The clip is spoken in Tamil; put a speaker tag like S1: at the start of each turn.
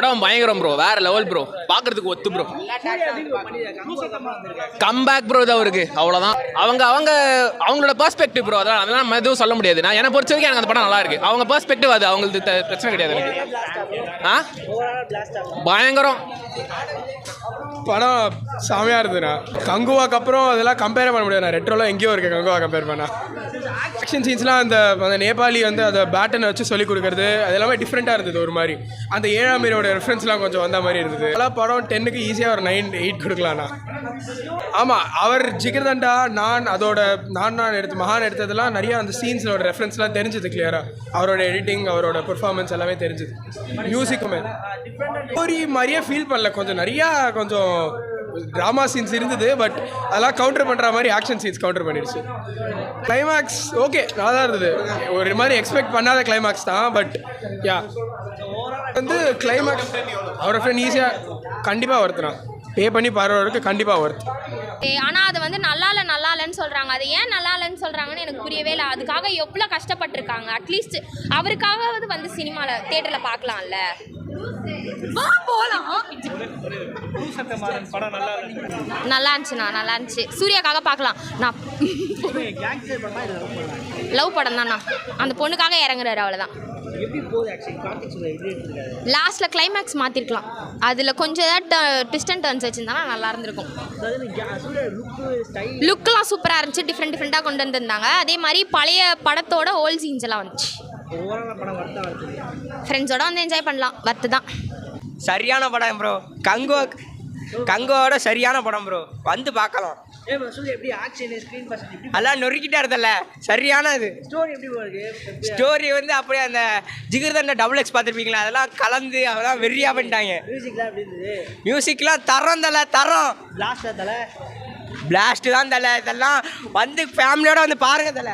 S1: படம் பயங்கரம் ப்ரோ வேற லெவல் ப்ரோ பாக்குறதுக்கு ஒத்து ப்ரோ கம்பேக் ப்ரோ இது அவருக்கு. அவ்வளோதான் அவங்க அவங்க அவங்களோட பெர்ஸ்பெக்டிவ் ப்ரோ அதான் அதெல்லாம் நம்ம எதுவும் சொல்ல முடியாது. நான் என்னை பொறுத்த வரைக்கும் எனக்கு அந்த படம் நல்லா இருக்கு. அவங்க பெர்ஸ்பெக்டிவ் அது. அவங்களுக்கு பிரச்சனை கிடையாது எனக்கு. ஆ? பயங்கரம்.
S2: படம் செமையாக இருந்ததுண்ணா. கங்குவாக்கு அப்புறம் அதெல்லாம் கம்பேர் பண்ண முடியாது நான் ரெட்ரோலாம் எங்கேயோ இருக்கு கங்குவா கம்பேர் பண்ணா. ஆக்ஷன் சீன்ஸ்லாம் அந்த அந்த நேபாளி வந்து அதை பேட்டனை வச்சு சொல்லி கொடுக்குறது அது எல்லாமே டிஃப்ரெண்ட்டாக இருந்தது ஒரு மாதிரி. அந்த ஏழாம் மீரோட ரெஃபரன்ஸ்லாம் கொஞ்சம் வந்த மாதிரி இருந்தது. அதெல்லாம் படம் டென்னுக்கு ஈஸியாக ஒரு நைன் எயிட் கொடுக்கலாம்ண்ணா. ஆமாம் அவர் ஜிகர்தண்டா நான் அதோட நான் நான் எடுத்து மகான் எடுத்ததெல்லாம் நிறைய அந்த சீன்ஸோட ரெஃபரன்ஸ்லாம் தெரிஞ்சது கிளியராக அவரோட எடிட்டிங் அவரோட பெர்ஃபார்மன்ஸ் எல்லாமே தெரிஞ்சது. மியூசிக்குமே ஸ்டோரி மாதிரியே ஃபீல் பண்ணல. கொஞ்சம் நிறையா கொஞ்சம் ட்ராமா சீன்ஸ் இருந்தது பட் அதெல்லாம் கவுண்டர் பண்ணுற மாதிரி ஆக்ஷன் சீன்ஸ் கவுண்டர் பண்ணிடுச்சு. கிளைமேக்ஸ் ஓகே நல்லா தான் இருந்தது. ஒரு மாதிரி எக்ஸ்பெக்ட் பண்ணாத கிளைமேக்ஸ் தான் பட் யா வந்து கிளைமேக்ஸ் அவரோட ஃப்ரெண்ட் ஈஸியாக கண்டிப்பாக ஒருத்தனா பே பண்ணி பாடுறவருக்கு கண்டிப்பாக ஒருத்து
S3: ஆனால் அது வந்து நல்லா இல்லை நல்லா இல்லைன்னு சொல்கிறாங்க அது ஏன் நல்லா இல்லைன்னு சொல்கிறாங்கன்னு எனக்கு புரியவே இல்லை. அதுக்காக எவ்வளோ கஷ்டப்பட்டிருக்காங்க. அட்லீஸ்ட் அவருக்காகவது வந்து சினிமாவில் தேட்டரில் பார்க்கலாம்ல நல்லா இருந்துச்சுண்ணா நல்லா இருந்துச்சு. சூர்யாக்காக பார்க்கலாம் நான் லவ் படம் தான்ண்ணா அந்த பொண்ணுக்காக இறங்குறாரு அவ்வளோதான் லாஸ்ட்டில் கிளைமேக்ஸ் மாற்றிருக்கலாம் அதில் கொஞ்சம் ஏதாவது ட்விஸ்ட் அண்ட் டர்ன்ஸ் வச்சுருந்தானா நல்லா இருந்திருக்கும். லுக்லாம் சூப்பராக இருந்துச்சு டிஃப்ரெண்ட் டிஃப்ரெண்ட்டாக கொண்டு வந்திருந்தாங்க. அதே மாதிரி பழைய படத்தோட ஓல்ட் சீன்ஸ் எல்லாம் வந்துச்சு. ஃப்ரெண்ட்ஸோட வந்து என்ஜாய் பண்ணலாம். வர்த்து தான்.
S4: சரியான படம் ப்ரோ கங்குவா கங்குவோட சரியான படம் ப்ரோ வந்து பார்க்கலாம். அதெல்லாம் நொறுக்கிட்டா இருந்தல சரியான இது. ஸ்டோரி வந்து அப்படியே அந்த ஜிகிர்தண்ட டபுள் எக்ஸ் பார்த்துருப்பீங்களா? அதெல்லாம் கலந்து அதெல்லாம் வெறியா பண்ணிட்டாங்க. மியூசிக்லாம் தரம் தல தரம். பிளாஸ்ட் தான் தல. இதெல்லாம் வந்து ஃபேமிலியோட வந்து பாருங்க தல.